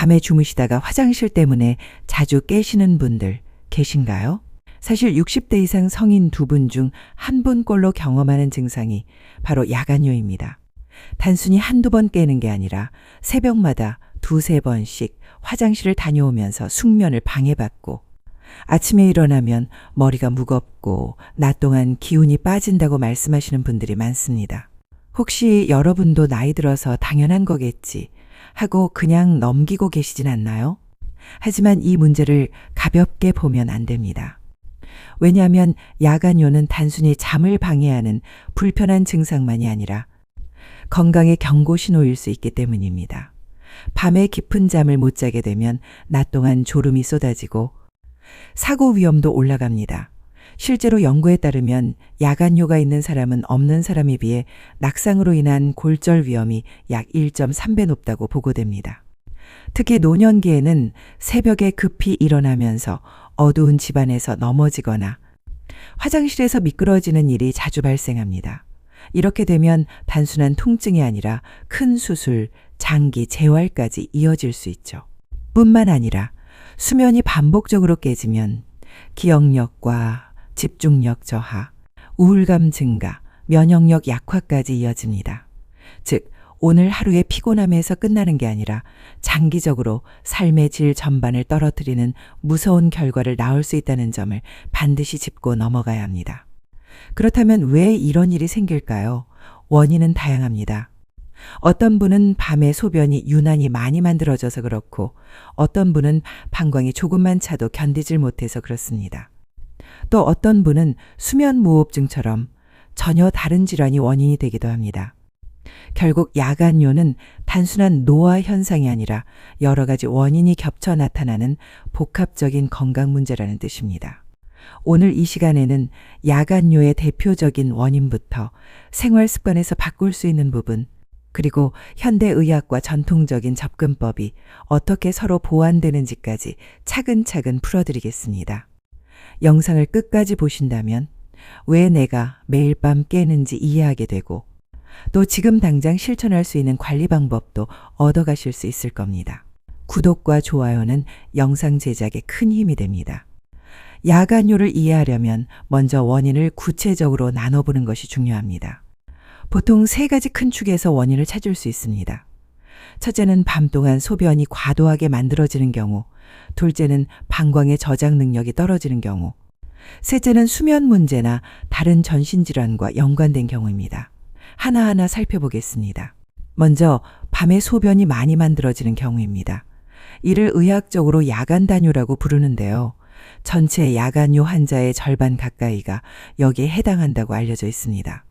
밤에 주무시다가 화장실 때문에 자주 깨시는 분들 계신가요? 사실 60대 이상 성인 두 분 중 한 분꼴로 경험하는 증상이 바로 야간요입니다. 단순히 한두 번 깨는 게 아니라 새벽마다 두세 번씩 화장실을 다녀오면서 숙면을 방해받고 아침에 일어나면 머리가 무겁고 낮 동안 기운이 빠진다고 말씀하시는 분들이 많습니다. 혹시 여러분도 나이 들어서 당연한 거겠지 하고 그냥 넘기고 계시진 않나요? 하지만 이 문제를 가볍게 보면 안 됩니다. 왜냐하면 야간요는 단순히 잠을 방해하는 불편한 증상만이 아니라 건강의 경고 신호일 수 있기 때문입니다. 밤에 깊은 잠을 못 자게 되면 낮 동안 졸음이 쏟아지고 사고 위험도 올라갑니다. 실제로 연구에 따르면 야간요가 있는 사람은 없는 사람에 비해 낙상으로 인한 골절 위험이 약 1.3배 높다고 보고됩니다. 특히 노년기에는 새벽에 급히 일어나면서 어두운 집안에서 넘어지거나 화장실에서 미끄러지는 일이 자주 발생합니다. 이렇게 되면 단순한 통증이 아니라 큰 수술, 장기 재활까지 이어질 수 있죠. 뿐만 아니라 수면이 반복적으로 깨지면 기억력과 집중력 저하, 우울감 증가, 면역력 약화까지 이어집니다. 즉, 오늘 하루의 피곤함에서 끝나는 게 아니라 장기적으로 삶의 질 전반을 떨어뜨리는 무서운 결과를 낳을 수 있다는 점을 반드시 짚고 넘어가야 합니다. 그렇다면 왜 이런 일이 생길까요? 원인은 다양합니다. 어떤 분은 밤에 소변이 유난히 많이 만들어져서 그렇고 어떤 분은 방광이 조금만 차도 견디질 못해서 그렇습니다. 또 어떤 분은 수면 무호흡증처럼 전혀 다른 질환이 원인이 되기도 합니다. 결국 야간요는 단순한 노화 현상이 아니라 여러 가지 원인이 겹쳐 나타나는 복합적인 건강 문제라는 뜻입니다. 오늘 이 시간에는 야간요의 대표적인 원인부터 생활 습관에서 바꿀 수 있는 부분, 그리고 현대의학과 전통적인 접근법이 어떻게 서로 보완되는지까지 차근차근 풀어드리겠습니다. 영상을 끝까지 보신다면 왜 내가 매일 밤 깨는지 이해하게 되고 또 지금 당장 실천할 수 있는 관리 방법도 얻어가실 수 있을 겁니다. 구독과 좋아요는 영상 제작에 큰 힘이 됩니다. 야간요를 이해하려면 먼저 원인을 구체적으로 나눠보는 것이 중요합니다. 보통 세 가지 큰 축에서 원인을 찾을 수 있습니다. 첫째는 밤 동안 소변이 과도하게 만들어지는 경우, 둘째는 방광의 저장 능력이 떨어지는 경우, 셋째는 수면 문제나 다른 전신질환과 연관된 경우입니다. 하나하나 살펴보겠습니다. 먼저 밤에 소변이 많이 만들어지는 경우입니다. 이를 의학적으로 야간 단요라고 부르는데요. 전체 야간요 환자의 절반 가까이가 여기에 해당한다고 알려져 있습니다.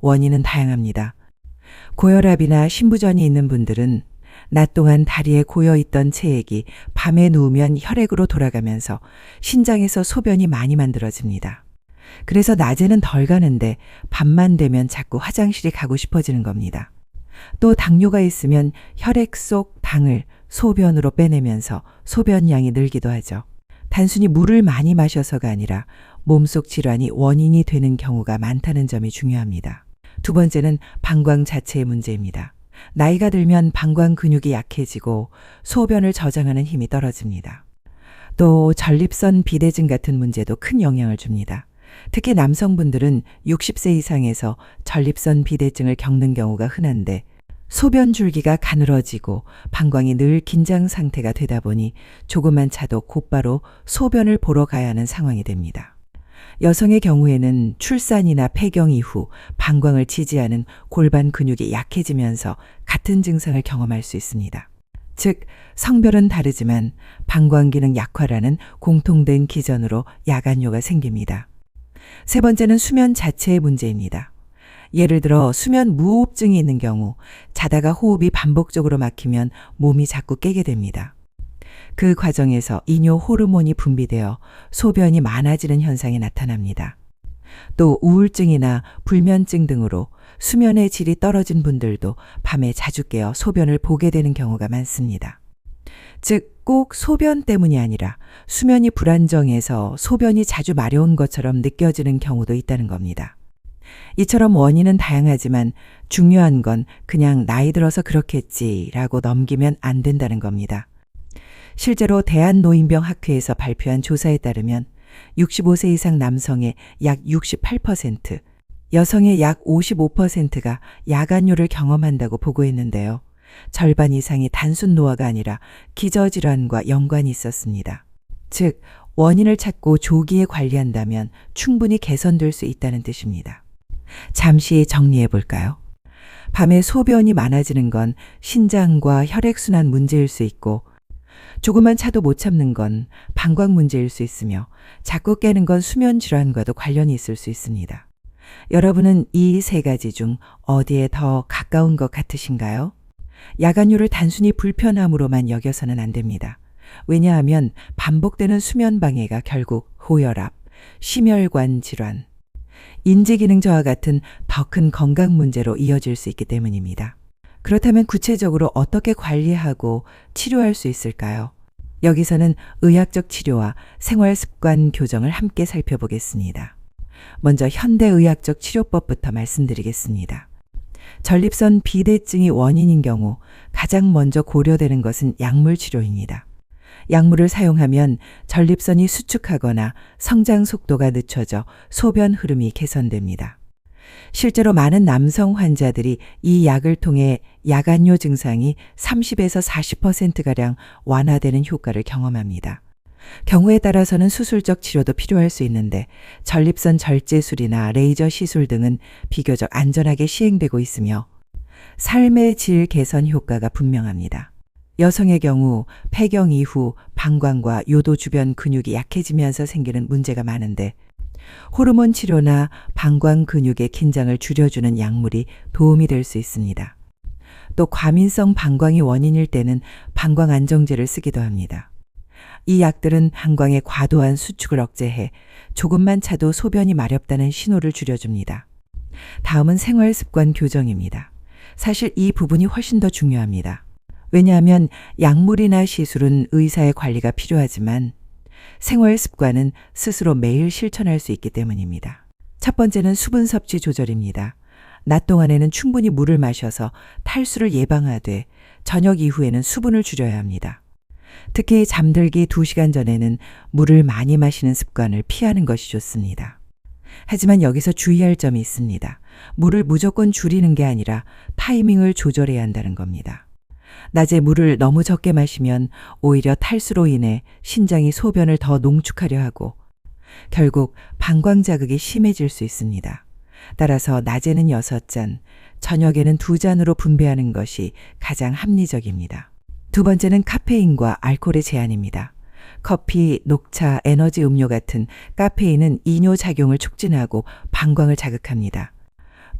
원인은 다양합니다. 고혈압이나 신부전이 있는 분들은 낮 동안 다리에 고여 있던 체액이 밤에 누우면 혈액으로 돌아가면서 신장에서 소변이 많이 만들어집니다. 그래서 낮에는 덜 가는데 밤만 되면 자꾸 화장실이 가고 싶어지는 겁니다. 또 당뇨가 있으면 혈액 속 당을 소변으로 빼내면서 소변량이 늘기도 하죠. 단순히 물을 많이 마셔서가 아니라 몸속 질환이 원인이 되는 경우가 많다는 점이 중요합니다. 두 번째는 방광 자체의 문제입니다. 나이가 들면 방광 근육이 약해지고 소변을 저장하는 힘이 떨어집니다. 또 전립선 비대증 같은 문제도 큰 영향을 줍니다. 특히 남성분들은 60세 이상에서 전립선 비대증을 겪는 경우가 흔한데 소변 줄기가 가늘어지고 방광이 늘 긴장 상태가 되다 보니 조금만 차도 곧바로 소변을 보러 가야 하는 상황이 됩니다. 여성의 경우에는 출산이나 폐경 이후 방광을 지지하는 골반 근육이 약해지면서 같은 증상을 경험할 수 있습니다. 즉, 성별은 다르지만 방광 기능 약화라는 공통된 기전으로 야간요가 생깁니다. 세 번째는 수면 자체의 문제입니다. 예를 들어 수면 무호흡증이 있는 경우 자다가 호흡이 반복적으로 막히면 몸이 자꾸 깨게 됩니다. 그 과정에서 이뇨 호르몬이 분비되어 소변이 많아지는 현상이 나타납니다. 또 우울증이나 불면증 등으로 수면의 질이 떨어진 분들도 밤에 자주 깨어 소변을 보게 되는 경우가 많습니다. 즉, 꼭 소변 때문이 아니라 수면이 불안정해서 소변이 자주 마려운 것처럼 느껴지는 경우도 있다는 겁니다. 이처럼 원인은 다양하지만 중요한 건 그냥 나이 들어서 그렇겠지라고 넘기면 안 된다는 겁니다. 실제로 대한노인병학회에서 발표한 조사에 따르면 65세 이상 남성의 약 68%, 여성의 약 55%가 야간뇨를 경험한다고 보고했는데요. 절반 이상이 단순 노화가 아니라 기저질환과 연관이 있었습니다. 즉, 원인을 찾고 조기에 관리한다면 충분히 개선될 수 있다는 뜻입니다. 잠시 정리해 볼까요? 밤에 소변이 많아지는 건 신장과 혈액순환 문제일 수 있고, 조그만 차도 못 참는 건 방광 문제일 수 있으며, 자꾸 깨는 건 수면 질환과도 관련이 있을 수 있습니다. 여러분은 이 세 가지 중 어디에 더 가까운 것 같으신가요? 야간류를 단순히 불편함으로만 여겨서는 안 됩니다. 왜냐하면 반복되는 수면 방해가 결국 호혈압, 심혈관 질환, 인지기능 저하 같은 더 큰 건강 문제로 이어질 수 있기 때문입니다. 그렇다면 구체적으로 어떻게 관리하고 치료할 수 있을까요? 여기서는 의학적 치료와 생활 습관 교정을 함께 살펴보겠습니다. 먼저 현대의학적 치료법부터 말씀드리겠습니다. 전립선 비대증이 원인인 경우 가장 먼저 고려되는 것은 약물 치료입니다. 약물을 사용하면 전립선이 수축하거나 성장 속도가 늦춰져 소변 흐름이 개선됩니다. 실제로 많은 남성 환자들이 이 약을 통해 야간요 증상이 30에서 40%가량 완화되는 효과를 경험합니다. 경우에 따라서는 수술적 치료도 필요할 수 있는데 전립선 절제술이나 레이저 시술 등은 비교적 안전하게 시행되고 있으며 삶의 질 개선 효과가 분명합니다. 여성의 경우 폐경 이후 방광과 요도 주변 근육이 약해지면서 생기는 문제가 많은데 호르몬 치료나 방광 근육의 긴장을 줄여주는 약물이 도움이 될 수 있습니다. 또 과민성 방광이 원인일 때는 방광 안정제를 쓰기도 합니다. 이 약들은 방광의 과도한 수축을 억제해 조금만 차도 소변이 마렵다는 신호를 줄여줍니다. 다음은 생활 습관 교정입니다. 사실 이 부분이 훨씬 더 중요합니다. 왜냐하면 약물이나 시술은 의사의 관리가 필요하지만 생활 습관은 스스로 매일 실천할 수 있기 때문입니다. 첫 번째는 수분 섭취 조절입니다. 낮 동안에는 충분히 물을 마셔서 탈수를 예방하되 저녁 이후에는 수분을 줄여야 합니다. 특히 잠들기 2시간 전에는 물을 많이 마시는 습관을 피하는 것이 좋습니다. 하지만 여기서 주의할 점이 있습니다. 물을 무조건 줄이는 게 아니라 타이밍을 조절해야 한다는 겁니다. 낮에 물을 너무 적게 마시면 오히려 탈수로 인해 신장이 소변을 더 농축하려 하고 결국 방광 자극이 심해질 수 있습니다. 따라서 낮에는 6잔, 저녁에는 2잔으로 분배하는 것이 가장 합리적입니다. 두 번째는 카페인과 알코올의 제한입니다. 커피, 녹차, 에너지 음료 같은 카페인은 이뇨 작용을 촉진하고 방광을 자극합니다.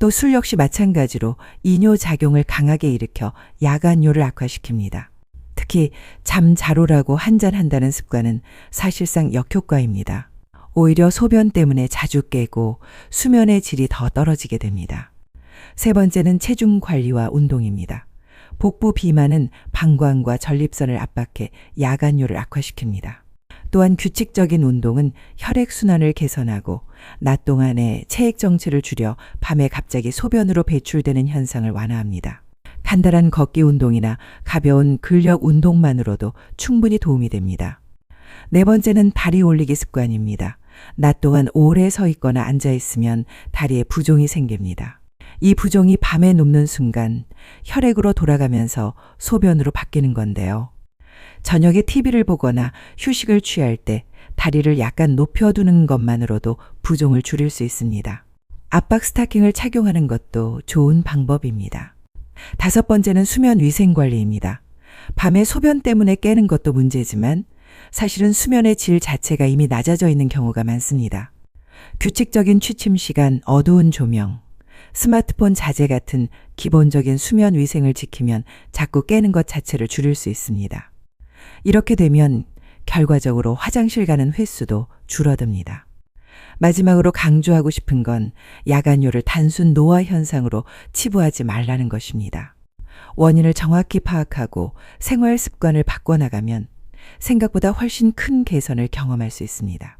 또 술 역시 마찬가지로 이뇨 작용을 강하게 일으켜 야간뇨를 악화시킵니다. 특히 잠 잘 오라고 한잔 한다는 습관은 사실상 역효과입니다. 오히려 소변 때문에 자주 깨고 수면의 질이 더 떨어지게 됩니다. 세 번째는 체중 관리와 운동입니다. 복부 비만은 방광과 전립선을 압박해 야간뇨를 악화시킵니다. 또한 규칙적인 운동은 혈액순환을 개선하고 낮 동안에 체액 정체를 줄여 밤에 갑자기 소변으로 배출되는 현상을 완화합니다. 간단한 걷기 운동이나 가벼운 근력 운동만으로도 충분히 도움이 됩니다. 네 번째는 다리 올리기 습관입니다. 낮 동안 오래 서 있거나 앉아 있으면 다리에 부종이 생깁니다. 이 부종이 밤에 눕는 순간 혈액으로 돌아가면서 소변으로 바뀌는 건데요. 저녁에 TV를 보거나 휴식을 취할 때 다리를 약간 높여두는 것만으로도 부종을 줄일 수 있습니다. 압박 스타킹을 착용하는 것도 좋은 방법입니다. 다섯 번째는 수면 위생 관리입니다. 밤에 소변 때문에 깨는 것도 문제지만 사실은 수면의 질 자체가 이미 낮아져 있는 경우가 많습니다. 규칙적인 취침 시간, 어두운 조명, 스마트폰 자제 같은 기본적인 수면 위생을 지키면 자꾸 깨는 것 자체를 줄일 수 있습니다. 이렇게 되면 결과적으로 화장실 가는 횟수도 줄어듭니다. 마지막으로 강조하고 싶은 건 야간요를 단순 노화 현상으로 치부하지 말라는 것입니다. 원인을 정확히 파악하고 생활 습관을 바꿔나가면 생각보다 훨씬 큰 개선을 경험할 수 있습니다.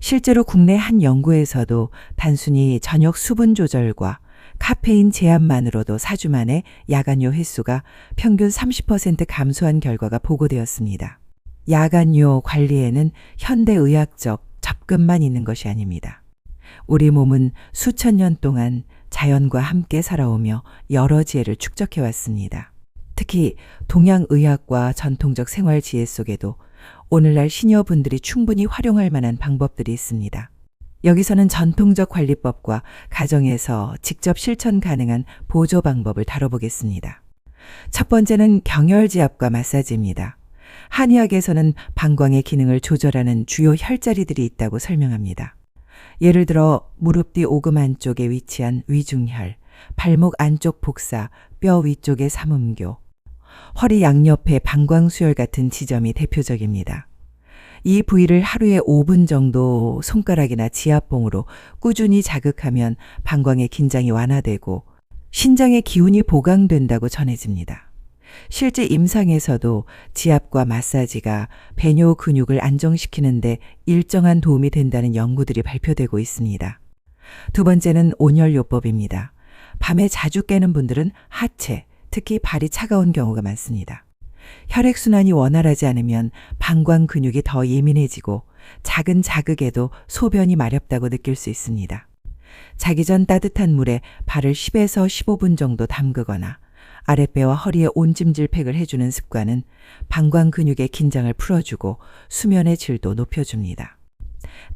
실제로 국내 한 연구에서도 단순히 저녁 수분 조절과 카페인 제한만으로도 4주 만에 야간요 횟수가 평균 30% 감소한 결과가 보고되었습니다. 야간요 관리에는 현대의학적 접근만 있는 것이 아닙니다. 우리 몸은 수천 년 동안 자연과 함께 살아오며 여러 지혜를 축적해 왔습니다. 특히 동양의학과 전통적 생활 지혜 속에도 오늘날 시니어분들이 충분히 활용할 만한 방법들이 있습니다. 여기서는 전통적 관리법과 가정에서 직접 실천 가능한 보조 방법을 다뤄보겠습니다. 첫 번째는 경혈지압과 마사지입니다. 한의학에서는 방광의 기능을 조절하는 주요 혈자리들이 있다고 설명합니다. 예를 들어 무릎 뒤 오금 안쪽에 위치한 위중혈, 발목 안쪽 복사, 뼈 위쪽의 삼음교, 허리 양옆의 방광수혈 같은 지점이 대표적입니다. 이 부위를 하루에 5분 정도 손가락이나 지압봉으로 꾸준히 자극하면 방광의 긴장이 완화되고 신장의 기운이 보강된다고 전해집니다. 실제 임상에서도 지압과 마사지가 배뇨 근육을 안정시키는데 일정한 도움이 된다는 연구들이 발표되고 있습니다. 두 번째는 온열요법입니다. 밤에 자주 깨는 분들은 하체, 특히 발이 차가운 경우가 많습니다. 혈액순환이 원활하지 않으면 방광 근육이 더 예민해지고 작은 자극에도 소변이 마렵다고 느낄 수 있습니다. 자기 전 따뜻한 물에 발을 10에서 15분 정도 담그거나 아랫배와 허리에 온찜질팩을 해주는 습관은 방광 근육의 긴장을 풀어주고 수면의 질도 높여줍니다.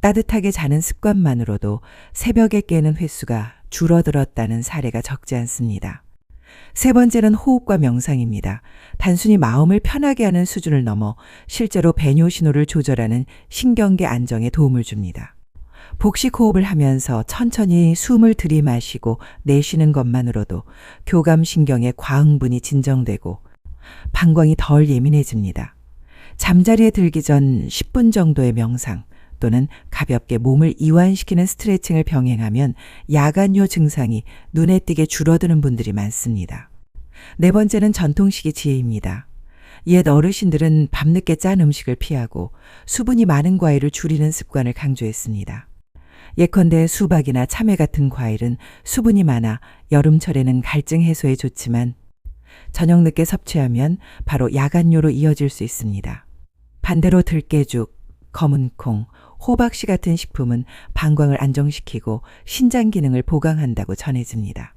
따뜻하게 자는 습관만으로도 새벽에 깨는 횟수가 줄어들었다는 사례가 적지 않습니다. 세 번째는 호흡과 명상입니다. 단순히 마음을 편하게 하는 수준을 넘어 실제로 배뇨 신호를 조절하는 신경계 안정에 도움을 줍니다. 복식 호흡을 하면서 천천히 숨을 들이마시고 내쉬는 것만으로도 교감신경의 과흥분이 진정되고 방광이 덜 예민해집니다. 잠자리에 들기 전 10분 정도의 명상 또는 가볍게 몸을 이완시키는 스트레칭을 병행하면 야간요 증상이 눈에 띄게 줄어드는 분들이 많습니다. 네 번째는 전통식의 지혜입니다. 옛 어르신들은 밤늦게 짠 음식을 피하고 수분이 많은 과일을 줄이는 습관을 강조했습니다. 예컨대 수박이나 참외 같은 과일은 수분이 많아 여름철에는 갈증 해소에 좋지만 저녁 늦게 섭취하면 바로 야간요로 이어질 수 있습니다. 반대로 들깨죽, 검은콩, 호박씨 같은 식품은 방광을 안정시키고 신장 기능을 보강한다고 전해집니다.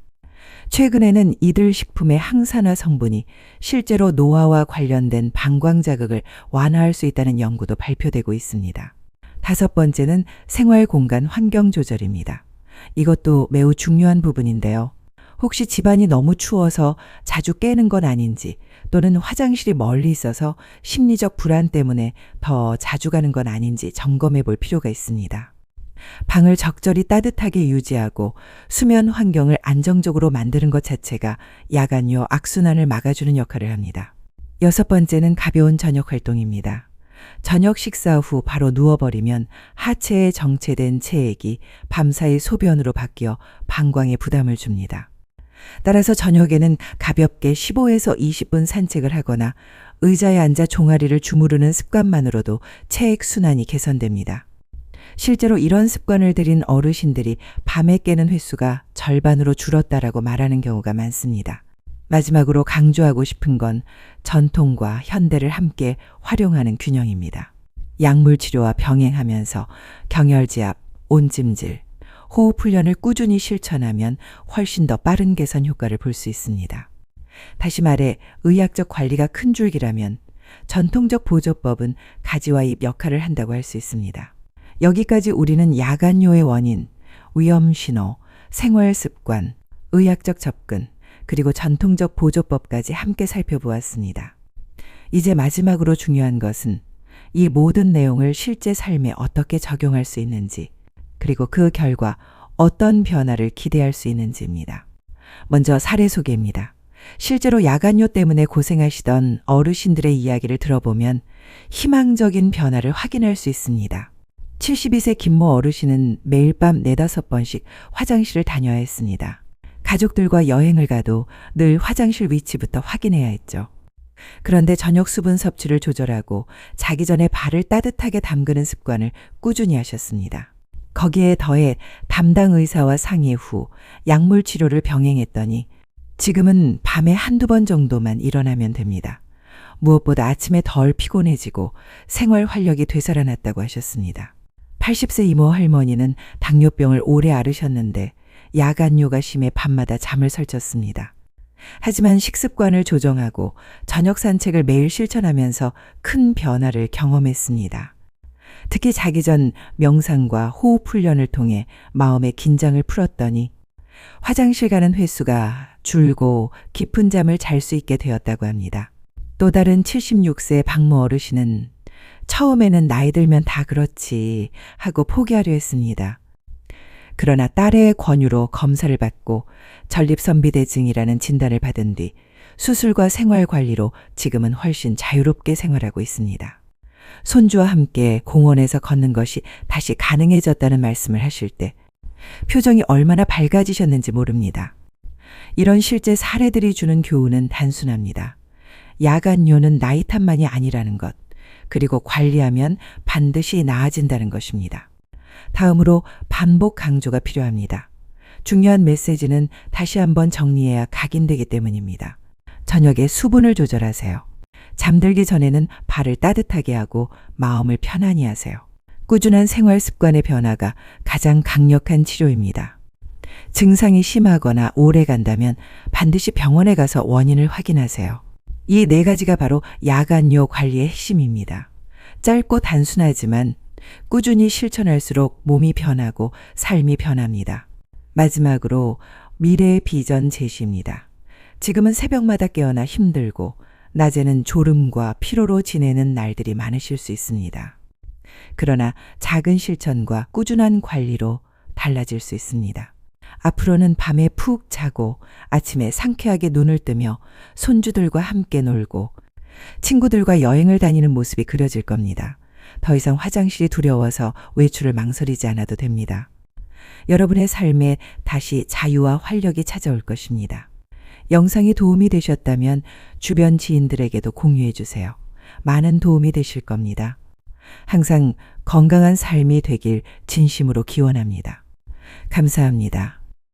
최근에는 이들 식품의 항산화 성분이 실제로 노화와 관련된 방광 자극을 완화할 수 있다는 연구도 발표되고 있습니다. 다섯 번째는 생활 공간 환경 조절입니다. 이것도 매우 중요한 부분인데요. 혹시 집안이 너무 추워서 자주 깨는 건 아닌지 또는 화장실이 멀리 있어서 심리적 불안 때문에 더 자주 가는 건 아닌지 점검해 볼 필요가 있습니다. 방을 적절히 따뜻하게 유지하고 수면 환경을 안정적으로 만드는 것 자체가 야간요 악순환을 막아주는 역할을 합니다. 여섯 번째는 가벼운 저녁 활동입니다. 저녁 식사 후 바로 누워버리면 하체에 정체된 체액이 밤사이 소변으로 바뀌어 방광에 부담을 줍니다. 따라서 저녁에는 가볍게 15에서 20분 산책을 하거나 의자에 앉아 종아리를 주무르는 습관만으로도 체액 순환이 개선됩니다. 실제로 이런 습관을 들인 어르신들이 밤에 깨는 횟수가 절반으로 줄었다라고 말하는 경우가 많습니다. 마지막으로 강조하고 싶은 건 전통과 현대를 함께 활용하는 균형입니다. 약물 치료와 병행하면서 경혈지압, 온찜질, 호흡 훈련을 꾸준히 실천하면 훨씬 더 빠른 개선 효과를 볼 수 있습니다. 다시 말해 의학적 관리가 큰 줄기라면 전통적 보조법은 가지와 잎 역할을 한다고 할 수 있습니다. 여기까지 우리는 야간요의 원인, 위험 신호, 생활 습관, 의학적 접근, 그리고 전통적 보조법까지 함께 살펴보았습니다. 이제 마지막으로 중요한 것은 이 모든 내용을 실제 삶에 어떻게 적용할 수 있는지, 그리고 그 결과 어떤 변화를 기대할 수 있는지입니다. 먼저 사례 소개입니다. 실제로 야간요 때문에 고생하시던 어르신들의 이야기를 들어보면 희망적인 변화를 확인할 수 있습니다. 72세 김모 어르신은 매일 밤 4, 5번씩 화장실을 다녀야 했습니다. 가족들과 여행을 가도 늘 화장실 위치부터 확인해야 했죠. 그런데 저녁 수분 섭취를 조절하고 자기 전에 발을 따뜻하게 담그는 습관을 꾸준히 하셨습니다. 거기에 더해 담당 의사와 상의 후 약물 치료를 병행했더니 지금은 밤에 한두 번 정도만 일어나면 됩니다. 무엇보다 아침에 덜 피곤해지고 생활 활력이 되살아났다고 하셨습니다. 80세 이모 할머니는 당뇨병을 오래 앓으셨는데 야간요가 심해 밤마다 잠을 설쳤습니다. 하지만 식습관을 조정하고 저녁 산책을 매일 실천하면서 큰 변화를 경험했습니다. 특히 자기 전 명상과 호흡 훈련을 통해 마음의 긴장을 풀었더니 화장실 가는 횟수가 줄고 깊은 잠을 잘 수 있게 되었다고 합니다. 또 다른 76세 박모 어르신은 처음에는 나이 들면 다 그렇지 하고 포기하려 했습니다. 그러나 딸의 권유로 검사를 받고 전립선비대증이라는 진단을 받은 뒤 수술과 생활 관리로 지금은 훨씬 자유롭게 생활하고 있습니다. 손주와 함께 공원에서 걷는 것이 다시 가능해졌다는 말씀을 하실 때 표정이 얼마나 밝아지셨는지 모릅니다. 이런 실제 사례들이 주는 교훈은 단순합니다. 야간요는 나이 탓만이 아니라는 것, 그리고 관리하면 반드시 나아진다는 것입니다. 다음으로 반복 강조가 필요합니다. 중요한 메시지는 다시 한번 정리해야 각인되기 때문입니다. 저녁에 수분을 조절하세요. 잠들기 전에는 발을 따뜻하게 하고 마음을 편안히 하세요. 꾸준한 생활 습관의 변화가 가장 강력한 치료입니다. 증상이 심하거나 오래 간다면 반드시 병원에 가서 원인을 확인하세요. 이 네 가지가 바로 야간요 관리의 핵심입니다. 짧고 단순하지만 꾸준히 실천할수록 몸이 변하고 삶이 변합니다. 마지막으로 미래의 비전 제시입니다. 지금은 새벽마다 깨어나 힘들고 낮에는 졸음과 피로로 지내는 날들이 많으실 수 있습니다. 그러나 작은 실천과 꾸준한 관리로 달라질 수 있습니다. 앞으로는 밤에 푹 자고 아침에 상쾌하게 눈을 뜨며 손주들과 함께 놀고 친구들과 여행을 다니는 모습이 그려질 겁니다. 더 이상 화장실이 두려워서 외출을 망설이지 않아도 됩니다. 여러분의 삶에 다시 자유와 활력이 찾아올 것입니다. 영상이 도움이 되셨다면 주변 지인들에게도 공유해 주세요. 많은 도움이 되실 겁니다. 항상 건강한 삶이 되길 진심으로 기원합니다. 감사합니다.